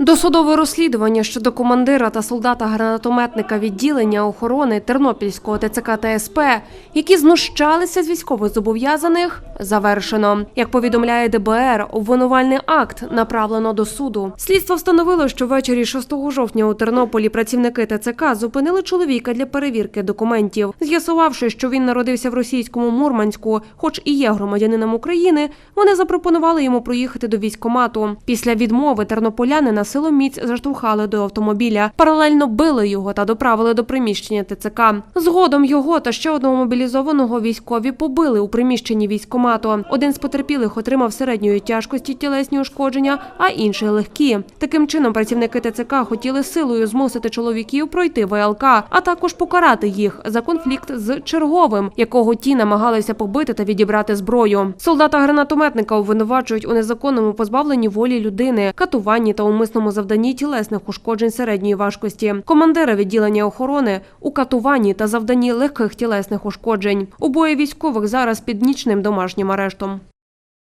Досудове розслідування щодо командира та солдата-гранатометника відділення охорони Тернопільського ТЦК та СП, які знущалися з військових зобов'язаних, завершено. Як повідомляє ДБР, обвинувальний акт направлено до суду. Слідство встановило, що ввечері 6 жовтня у Тернополі працівники ТЦК зупинили чоловіка для перевірки документів, з'ясувавши, що він народився в російському Мурманську, хоч і є громадянином України. Вони запропонували йому проїхати до військкомату. Після відмови тернополяни на силоміць заштовхали до автомобіля, паралельно били його та доправили до приміщення ТЦК. Згодом його та ще одного мобілізованого військові побили у приміщенні військкомату. Один з потерпілих отримав середньої тяжкості тілесні ушкодження, а інший легкі. Таким чином працівники ТЦК хотіли силою змусити чоловіків пройти ВЛК, а також покарати їх за конфлікт з черговим, якого ті намагалися побити та відібрати зброю. Солдата-гранатометника обвинувачують у незаконному позбавленні волі людини, катуванні та умисному завданні тілесних ушкоджень середньої важкості. Командира відділення охорони у катуванні та завданні легких тілесних ушкоджень. Обоє військових зараз під нічним домашнім арештом.